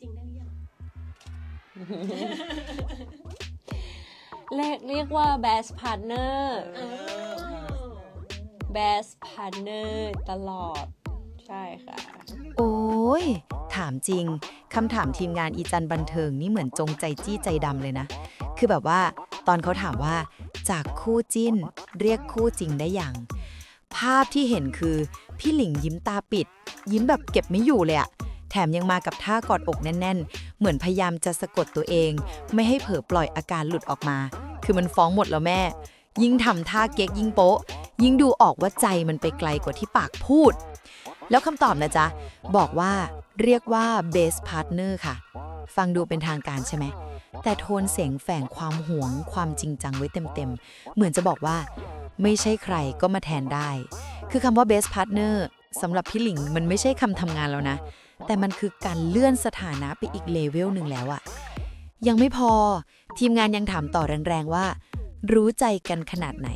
จริงได้หรือยังเรียกเรียกว่า best partner เออ best partner ตลอด ใช่ค่ะ โอ้ย ถามจริง คำถามทีมงานอีจันบันเทิงนี่เหมือนจงใจจี้ใจดำเลยนะ คือแบบว่าตอนเขาถามว่าจากคู่จิ้น เรียกคู่จริงได้อย่าง ภาพที่เห็นคือ พี่หลิงยิ้มตาปิด ยิ้มแบบเก็บไม่อยู่เลยอะ แถมยังมากับท่ากอดอกแน่น ๆ เหมือนพยายามจะสะกดตัวเอง ไม่ให้เผลอปล่อยอาการหลุดออกมา คือมันฟ้องหมดแล้วแม่ ยิ่งทำท่าเก๊กยิ่งโป๊ะ ยิ่งดูออกว่าใจมันไปไกลกว่าที่ปากพูด แล้วคำตอบนะจ๊ะ บอกว่าเรียกว่า best partner ค่ะ ฟังดูเป็นทางการใช่ไหม แต่โทนเสียงแฝงความหวงความจริงจังไว้เต็มๆ เหมือนจะบอกว่า ไม่ใช่ใครก็มาแทนได้ คือคำว่า best partner สำหรับพี่หลิงมันไม่ใช่คำทำงานแล้วนะ แต่มันคือการเลื่อนสถานะไปอีกเลเวลหนึ่งแล้วอะยังไม่พอทีมงานยังถามต่อแรงๆว่า รู้ใจกันขนาดไหน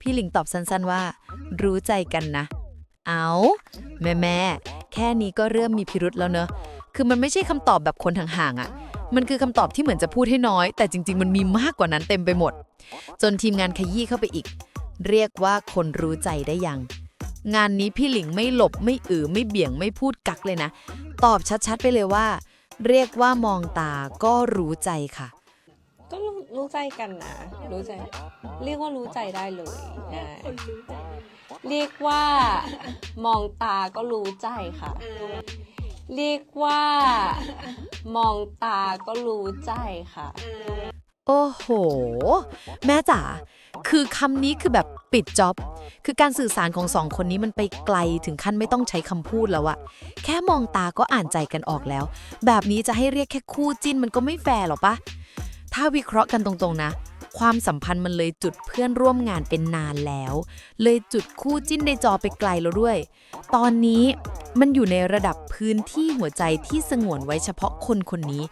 พี่หลิงตอบสั้นๆว่า รู้ใจกันนะ เอาแม่แม่แค่นี้ก็เริ่มมีพิรุษแล้วเนอะคือมันไม่ใช่คำตอบแบบคนห่างๆอะ่ะมันคือคำตอบที่เหมือนจะพูดให้น้อย แต่จริง ๆ มันมีมากกว่านั้นเต็มไปหมด จนทีมงานขยี้เข้าไปอีก เรียกว่าคนรู้ใจได้ยัง งานนี้พี่หลิงไม่หลบไม่อือไม่เบี่ยงไม่พูดกักเลยนะ ตอบชัดๆไปเลยว่า เรียกว่ามองตาก็รู้ใจค่ะ ก็รู้รู้ใจกันนะ รู้ใจ เรียกว่ารู้ใจได้เลยใช่คนรู้ใจเรียกว่ามองตาก็รู้ใจค่ะเออเรียกว่ามองตาก็รู้ใจค่ะเออโอ้โห แม่จ๋าคือคำนี้คือแบบ ปิดจ็อบ คือการสื่อสารของสองคนนี้มันไปไกลถึงขั้นไม่ต้องใช้คำพูดแล้วอะแค่มองตาก็อ่านใจกันออกแล้ว แบบนี้จะให้เรียกแค่คู่จิ้นมันก็ไม่แฟร์หรอปะ ถ้าวิเคราะห์กันตรงๆนะ ความสัมพันธ์มันเลยจุดเพื่อนร่วมงานเป็นนานแล้ว เลยจุดคู่จิ้นในจอไปไกลแล้วด้วย ตอนนี้มันอยู่ในระดับพื้นที่หัวใจที่สงวนไว้เฉพาะคนคนนี้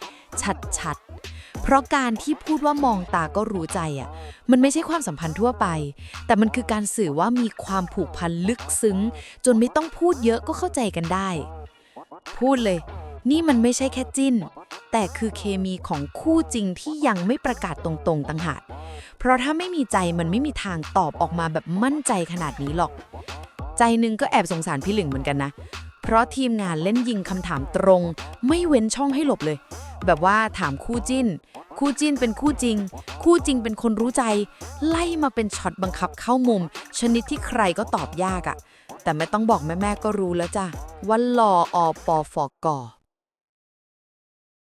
ชัดๆ เพราะการที่พูดว่ามองตาก็รู้ใจอะ มันไม่ใช่ความสัมพันธ์ทั่วไป แต่มันคือการสื่อว่ามีความผูกพันลึกซึ้ง จนไม่ต้องพูดเยอะก็เข้าใจกันได้ พูดเลย นี่มันไม่ใช่แค่จิ้น แต่คือเคมีของคู่จริงที่ยังไม่ประกาศตรงๆต่างหาก เพราะถ้าไม่มีใจมันไม่มีทางตอบออกมาแบบมั่นใจขนาดนี้หรอก ใจหนึงก็แอบสงสารพี่หลึงเหมือนกันนะ เพราะทีมงานเล่นยิงคำถามตรง ไม่เว้นช่องให้หลบเลย แบบว่าถามคู่จิ้น คู่จิ้นเป็นคู่จริง คู่จริงเป็นคนรู้ใจ ไล่มาเป็นช็อตบังคับเข้ามุม ชนิดที่ใครก็ตอบยากอะ่ะ แต่ไม่ต้องบอกแม่ๆก็รู้แล้วจ้ะว่าลออปอฟอกอ